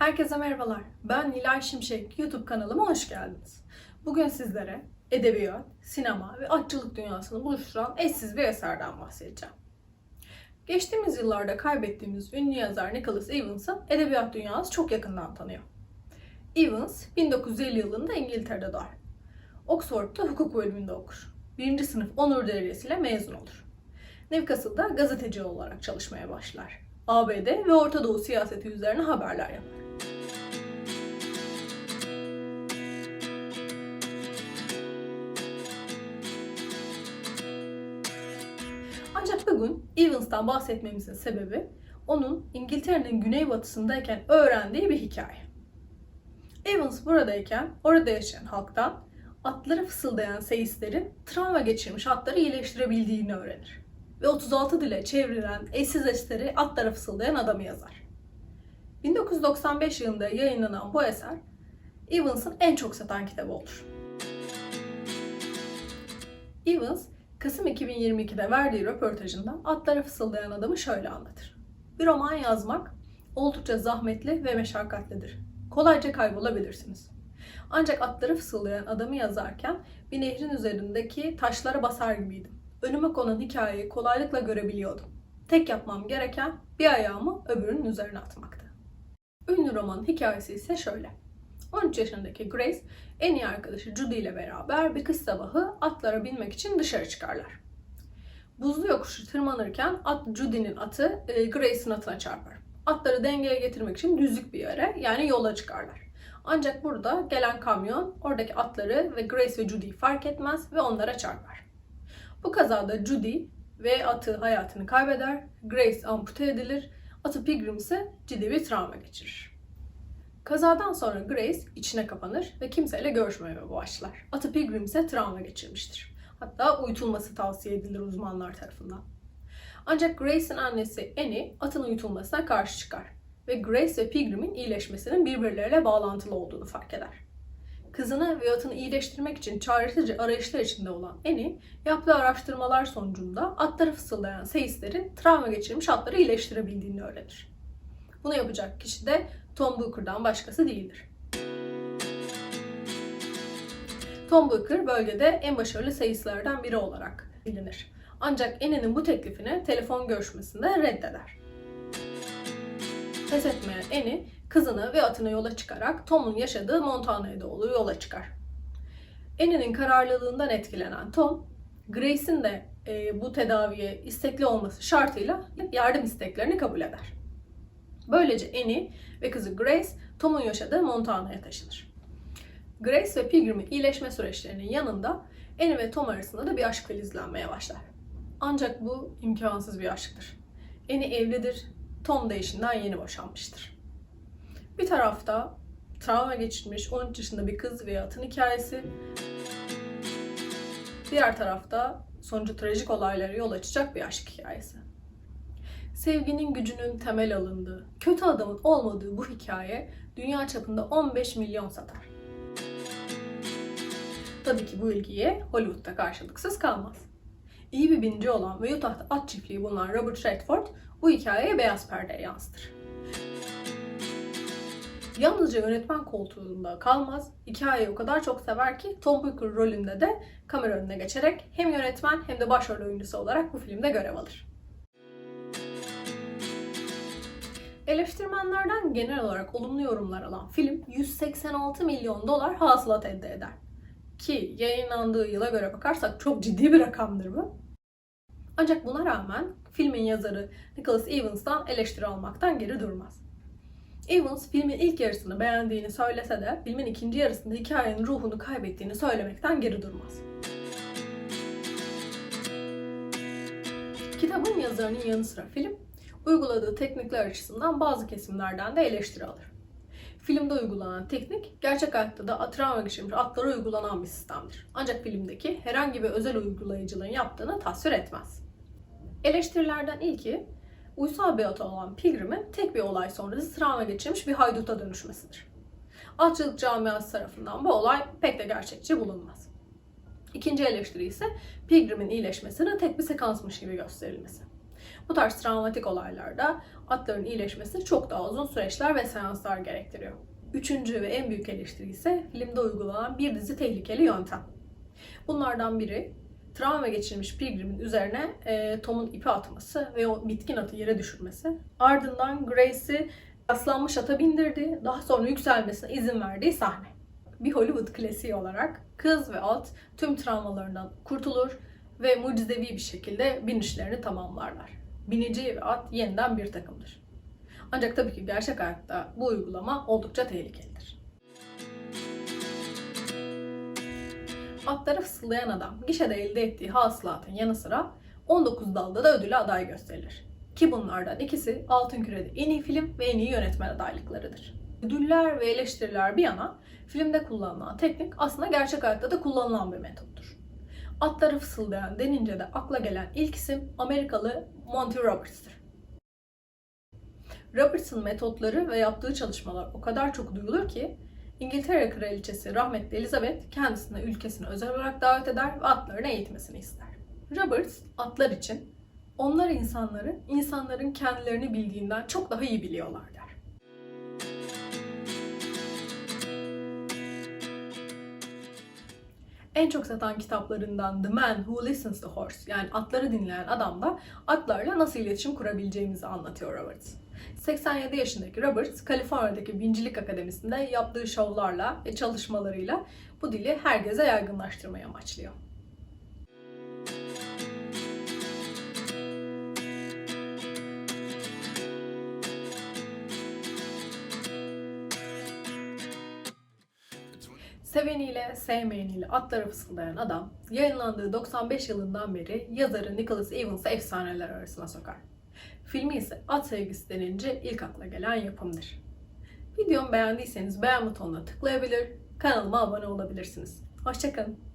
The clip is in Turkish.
Herkese merhabalar. Ben Nilay Şimşek. YouTube kanalıma hoş geldiniz. Bugün sizlere edebiyat, sinema ve atçılık dünyasını buluşturan eşsiz bir eserden bahsedeceğim. Geçtiğimiz yıllarda kaybettiğimiz ünlü yazar Nicholas Evans'ı edebiyat dünyası çok yakından tanıyor. Evans 1950 yılında İngiltere'de doğar. Oxford'da hukuk bölümünde okur. Birinci sınıf onur derecesiyle mezun olur. Newcastle'da gazeteci olarak çalışmaya başlar. ABD ve Orta Doğu siyaseti üzerine haberler yapar. Ancak bugün Evans'tan bahsetmemizin sebebi onun İngiltere'nin güneybatısındayken öğrendiği bir hikaye. Evans buradayken orada yaşayan halktan atları fısıldayan seyislerin travma geçirmiş atları iyileştirebildiğini öğrenir. Ve 36 dile çevrilen eşsiz eseri atlara fısıldayan adamı yazar. 1995 yılında yayınlanan bu eser Evans'ın en çok satan kitabı olur. Evans, Kasım 2022'de verdiği röportajında atlara fısıldayan adamı şöyle anlatır. Bir roman yazmak oldukça zahmetli ve meşakkatlidir. Kolayca kaybolabilirsiniz. Ancak atları fısıldayan adamı yazarken bir nehrin üzerindeki taşlara basar gibiydim. Önüme konan hikayeyi kolaylıkla görebiliyordum. Tek yapmam gereken bir ayağımı öbürünün üzerine atmaktı. Ünlü romanın hikayesi ise şöyle. 13 yaşındaki Grace en iyi arkadaşı Judy ile beraber bir kış sabahı atlara binmek için dışarı çıkarlar. Buzlu yokuşu tırmanırken at Judy'nin atı e, Grace'in atına çarpar. Atları dengeye getirmek için düzlük bir yere yani yola çıkarlar. Ancak burada gelen kamyon oradaki atları ve Grace ve Judy'yi fark etmez ve onlara çarpar. Bu kazada Judy ve atı hayatını kaybeder, Grace ampute edilir, atı Pilgrim ise ciddi bir travma geçirir. Kazadan sonra Grace içine kapanır ve kimseyle görüşmemeye başlar. Atı Pilgrim ise travma geçirmiştir. Hatta uyutulması tavsiye edilir uzmanlar tarafından. Ancak Grace'in annesi Annie atın uyutulmasına karşı çıkar ve Grace ve Pilgrim'in iyileşmesinin birbirleriyle bağlantılı olduğunu fark eder. Kızını ve atını iyileştirmek için çaresiz arayışlar içinde olan Annie, yaptığı araştırmalar sonucunda atları fısıldayan seyislerin travma geçirmiş atları iyileştirebildiğini öğrenir. Bunu yapacak kişi de Tom Booker'dan başkası değildir. Tom Booker bölgede en başarılı seyislerden biri olarak bilinir. Ancak Annie'nin bu teklifini telefon görüşmesinde reddeder. Pes etmeyen Annie, kızını ve atını yola çıkarak Tom'un yaşadığı Montana'ya doğru yola çıkar. Annie'nin kararlılığından etkilenen Tom, Grace'in de e, bu tedaviye istekli olması şartıyla yardım isteklerini kabul eder. Böylece Annie ve kızı Grace Tom'un yaşadığı Montana'ya taşınır. Grace ve Pilgrim'in iyileşme süreçlerinin yanında Annie ve Tom arasında da bir aşk filizlenmeye başlar. Ancak bu imkansız bir aşktır. Annie evlidir, Tom da eşinden yeni boşanmıştır. Bir tarafta travma geçirmiş 13 yaşında bir kız ve atın hikayesi. Diğer tarafta sonucu trajik olaylara yol açacak bir aşk hikayesi. Sevginin gücünün temel alındığı, kötü adamın olmadığı bu hikaye dünya çapında 15 milyon satar. Tabii ki bu ilgiye Hollywood'da karşılıksız kalmaz. İyi bir binici olan ve Utah'ta at çiftliği bulunan Robert Redford bu hikayeyi beyaz perdeye yansıtır. Yalnızca yönetmen koltuğunda kalmaz, hikayeyi o kadar çok sever ki Tom Booker rolünde de kamera önüne geçerek hem yönetmen hem de başrol oyuncusu olarak bu filmde görev alır. Eleştirmenlerden genel olarak olumlu yorumlar alan film 186 milyon dolar hasılat elde eder. Ki yayınlandığı yıla göre bakarsak çok ciddi bir rakamdır bu. Ancak buna rağmen filmin yazarı Nicholas Evans'tan eleştiri almaktan geri durmaz. Evans filmin ilk yarısını beğendiğini söylese de filmin ikinci yarısında hikayenin ruhunu kaybettiğini söylemekten geri durmaz. Kitabın yazarının yanı sıra film, uyguladığı teknikler açısından bazı kesimlerden de eleştiri alır. Filmde uygulanan teknik, gerçek hayatta da travma geçirmiş atlara uygulanan bir sistemdir. Ancak filmdeki herhangi bir özel uygulayıcının yaptığını tasvir etmez. Eleştirilerden ilki, uysal bir at olan Pilgrim'in tek bir olay sonrası travma geçirmiş bir hayduta dönüşmesidir. Atçılık camiası tarafından bu olay pek de gerçekçi bulunmaz. İkinci eleştiri ise Pilgrim'in iyileşmesinin tek bir sekansmış gibi gösterilmesi. Bu tarz travmatik olaylarda atların iyileşmesi çok daha uzun süreçler ve seanslar gerektiriyor. Üçüncü ve en büyük eleştiri ise filmde uygulanan bir dizi tehlikeli yöntem. Bunlardan biri travma geçirmiş Pilgrim'in üzerine e, Tom'un ipi atması ve o bitkin atı yere düşürmesi. Ardından Grace'i aslanmış ata bindirdi. Daha sonra yükselmesine izin verdiği sahne. Bir Hollywood klasiği olarak kız ve at tüm travmalarından kurtulur ve mucizevi bir şekilde binişlerini tamamlarlar. Binici ve at yeniden bir takımdır. Ancak tabii ki gerçek hayatta bu uygulama oldukça tehlikelidir. Atları fısıldayan adam gişede elde ettiği hasılatın yanı sıra 19 dalda da ödüle aday gösterilir. Ki bunlardan ikisi Altın Küre'de en iyi film ve en iyi yönetmen adaylıklarıdır. Ödüller ve eleştiriler bir yana filmde kullanılan teknik aslında gerçek hayatta da kullanılan bir metottur. Atları fısıldayan denince de akla gelen ilk isim Amerikalı Monty Roberts'tır. Roberts'ın metotları ve yaptığı çalışmalar o kadar çok duyulur ki İngiltere Kraliçesi rahmetli Elizabeth kendisini ülkesine özel olarak davet eder ve atlarını eğitmesini ister. Roberts atlar için onlar insanları insanların kendilerini bildiğinden çok daha iyi biliyorlar En çok satan kitaplarından The Man Who Listens to Horse yani atları dinleyen adam da atlarla nasıl iletişim kurabileceğimizi anlatıyor Roberts. 87 yaşındaki Roberts, Kaliforniya'daki Bincilik Akademisi'nde yaptığı şovlarla ve çalışmalarıyla bu dili herkese yaygınlaştırmayı amaçlıyor. Seveniyle, sevmeyeniyle atları fısıldayan adam, yayınlandığı 95 yılından beri yazarı Nicholas Evans'ı efsaneler arasına sokar. Filmi ise at sevgisi denince ilk akla gelen yapımdır. Videomu beğendiyseniz beğen butonuna tıklayabilir, kanalıma abone olabilirsiniz. Hoşçakalın.